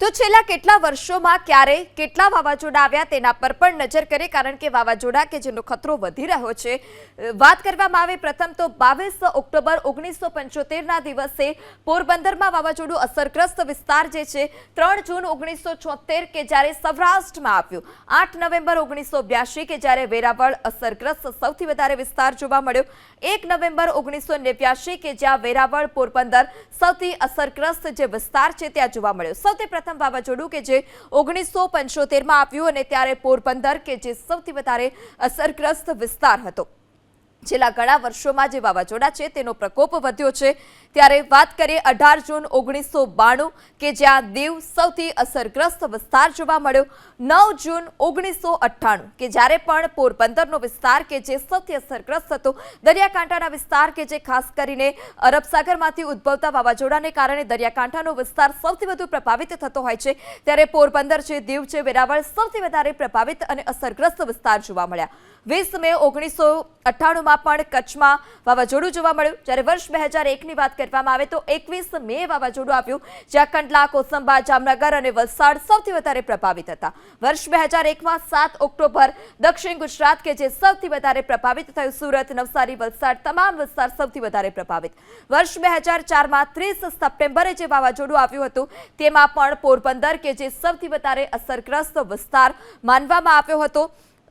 તો છેલ્લા કેટલા વર્ષોમાં ક્યારે કેટલા વાવાઝોડા આવ્યા તેના પર પણ નજર કરીએ, કારણ કે વાવાઝોડા કે જેનો ખતરો વધી રહ્યો છે. વાત કરવામાં આવે પ્રથમ તો બાવીસ ઓક્ટોબર ઓગણીસો પંચોતેરના દિવસે પોરબંદરમાં વાવાઝોડું અસરગ્રસ્ત વિસ્તાર જે છે, ત્રણ જૂન ઓગણીસો છોતેર કે જ્યારે સૌરાષ્ટ્રમાં આવ્યું. આઠ નવેમ્બર ઓગણીસો બ્યાસી કે જ્યારે વેરાવળ અસરગ્રસ્ત સૌથી વધારે વિસ્તાર જોવા મળ્યો. એક નવેમ્બર ઓગણીસો નેવ્યાસી કે જ્યાં વેરાવળ પોરબંદર સૌથી અસરગ્રસ્ત જે વિસ્તાર છે, ત્યાં જોવા મળ્યો. સૌથી પ્રથમ વાવાઝોડું કે જે ઓગણીસો પંચોતેરમાં આવ્યું અને ત્યારે પોરબંદર, કે જે સૌથી વધારે અસરગ્રસ્ત વિસ્તાર હતો. છેલ્લા ઘણા વર્ષોમાં જે વાવાઝોડા છે, તેનો પ્રકોપ વધ્યો છે. ત્યારે વાત કરીએ અઢાર જૂન ઓગણીસો બાણું, કે જ્યાં દીવ સૌથી અસરગ્રસ્ત વિસ્તાર જોવા મળ્યો. નવ જૂન ઓગણીસો અઠ્ઠાણું, કે જ્યારે પણ પોરબંદરનો વિસ્તાર કે જે સૌથી અસરગ્રસ્ત હતો, દરિયાકાંઠાના વિસ્તાર કે જે ખાસ કરીને અરબ સાગરમાંથી ઉદ્ભવતા વાવાઝોડાને કારણે દરિયાકાંઠાનો વિસ્તાર સૌથી વધુ પ્રભાવિત થતો હોય છે. ત્યારે પોરબંદર છે દીવ છે, વેરાવળ સૌથી વધારે પ્રભાવિત અને અસરગ્રસ્ત વિસ્તાર જોવા મળ્યા. વીસ મે ઓગણીસો અઠ્ઠાણુંમાં પણ કચ્છમાં વાવાઝોડું જોવા મળ્યું. જ્યારે વર્ષ બે હજાર એકની વાત કરવામાં આવે તો એકવીસ મે વાવાઝોડું આવ્યું, જ્યાં કંડલા, કોસંબા, જામનગર અને વલસાડ સૌથી વધારે પ્રભાવિત હતા. વર્ષ બે હજાર એકમાં સાત ઓક્ટોબર, દક્ષિણ ગુજરાત કે જે સૌથી વધારે પ્રભાવિત થયું, સુરત, નવસારી, વલસાડ, તમામ વિસ્તાર સૌથી વધારે પ્રભાવિત. વર્ષ બે હજાર ચારમાં ત્રીસ સપ્ટેમ્બરે જે વાવાઝોડું આવ્યું હતું, તેમાં પણ પોરબંદર કે જે સૌથી વધારે અસરગ્રસ્ત વિસ્તાર માનવામાં આવ્યો હતો.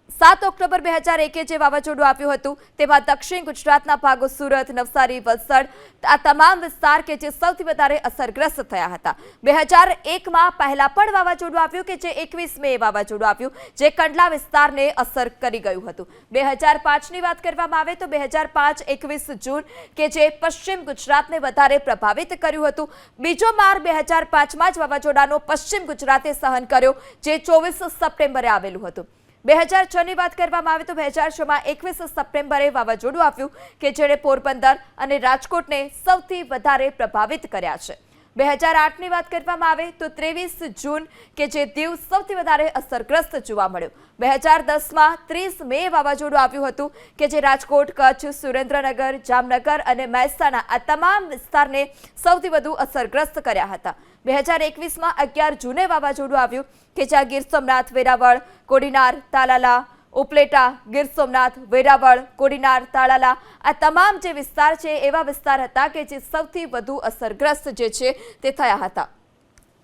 સાત ઓક્ટોબર બે હજાર એકે જે વાવાઝોડું આવ્યું હતું, તેમાં દક્ષિણ ગુજરાતના ભાગો સુરત, નવસારી, વલસાડ, આ તમામ વિસ્તાર કે જે સૌથી વધારે અસરગ્રસ્ત થયા હતા. બે હજાર એકમાં પહેલાં પણ વાવાઝોડું આવ્યું કે જે એકવીસ મે વાવાઝોડું આવ્યું, જે કંડલા વિસ્તારને અસર કરી ગયું હતું. બે હજાર પાંચની વાત કરવામાં આવે તો બે હજાર પાંચ, એકવીસ જૂન કે જે પશ્ચિમ ગુજરાતને વધારે પ્રભાવિત કર્યું હતું. બીજો માર બે હજાર પાંચમાં જ વાવાઝોડાનો પશ્ચિમ ગુજરાતે સહન કર્યો, જે ચોવીસ સપ્ટેમ્બરે આવેલું હતું. બે હજાર છની વાત કરવામાં આવે તો બે હજાર છમાં એકવીસ સપ્ટેમ્બરે વાવાઝોડું આવ્યું કે જેણે પોરબંદર અને રાજકોટને સૌથી વધારે પ્રભાવિત કર્યા છે. બે હજાર આઠની વાત કરવામાં આવે તો ત્રેવીસ જૂન કે જે દીવ સૌથી વધારે અસરગ્રસ્ત જોવા મળ્યો. બે હજાર દસમાં ત્રીસ મે વાવાઝોડું આવ્યું હતું કે જે રાજકોટ, કચ્છ, સુરેન્દ્રનગર, જામનગર અને મહેસાણા આ તમામ વિસ્તારને સૌથી વધુ અસરગ્રસ્ત કર્યા હતા. બે હજાર એકવીસમાં અગિયાર જૂને વાવાઝોડું આવ્યું કે જ્યાં ગીર સોમનાથ, વેરાવળ, કોડીનાર, તાલાલા ઉપલેટા, ગીર સોમનાથ, વેરાવળ, કોડીનાર તાળાલા આ તમામ જે વિસ્તાર છે, એવા વિસ્તાર હતા કે જે સૌથી વધુ અસરગ્રસ્ત જે છે, તે થયા હતા.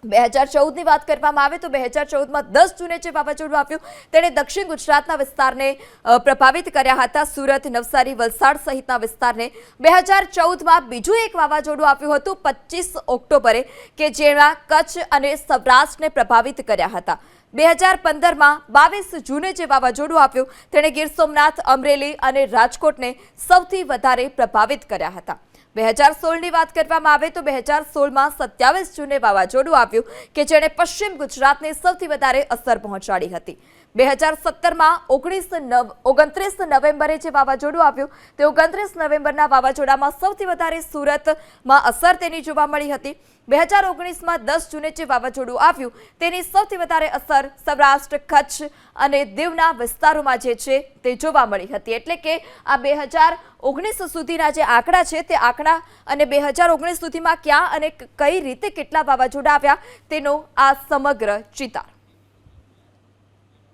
બે હજાર ચૌદની વાત કરવામાં આવે તો બે હજાર ચૌદમાં દસ જૂને જે વાવાઝોડું આવ્યું, તેણે દક્ષિણ ગુજરાતના વિસ્તારને પ્રભાવિત કર્યા હતા. સુરત, નવસારી, વલસાડ સહિતના વિસ્તારને બે હજાર ચૌદમાં બીજું એક વાવાઝોડું આવ્યું હતું, પચીસ ઓક્ટોબરે, કે જેમાં કચ્છ અને સૌરાષ્ટ્રને પ્રભાવિત કર્યા હતા. બે હજાર પંદરમાં બાવીસ જૂને જે વાવાઝોડું આવ્યું, તેણે ગીર સોમનાથ, અમરેલી અને રાજકોટને સૌથી વધારે પ્રભાવિત કર્યા હતા. બે હજાર સોળની વાત કરવામાં આવે તો બે હજાર સોળમાં સત્યાવીસ જૂને વાવાઝોડું આવ્યું કે જેણે પશ્ચિમ ગુજરાતને સૌથી વધારે અસર પહોંચાડી હતી. બે હજાર સત્તરમાં ઓગણીસ નવ, ઓગણત્રીસ નવેમ્બરે જે વાવાઝોડું આવ્યું, તે ઓગણત્રીસ નવેમ્બરના વાવાઝોડામાં સૌથી વધારે સુરતમાં અસર તેની જોવા મળી હતી. બે હજાર ઓગણીસમાં દસ જૂને જે વાવાઝોડું આવ્યું, તેની સૌથી વધારે અસર સૌરાષ્ટ્ર, કચ્છ અને દીવના વિસ્તારોમાં જે છે, તે જોવા મળી હતી. એટલે કે આ બે હજાર ઓગણીસ સુધીના જે આંકડા છે, તે આંકડા અને બે હજાર ઓગણીસ સુધીમાં ક્યાં અને કઈ રીતે કેટલા વાવાઝોડા આવ્યા, તેનો આ સમગ્ર ચિતાર.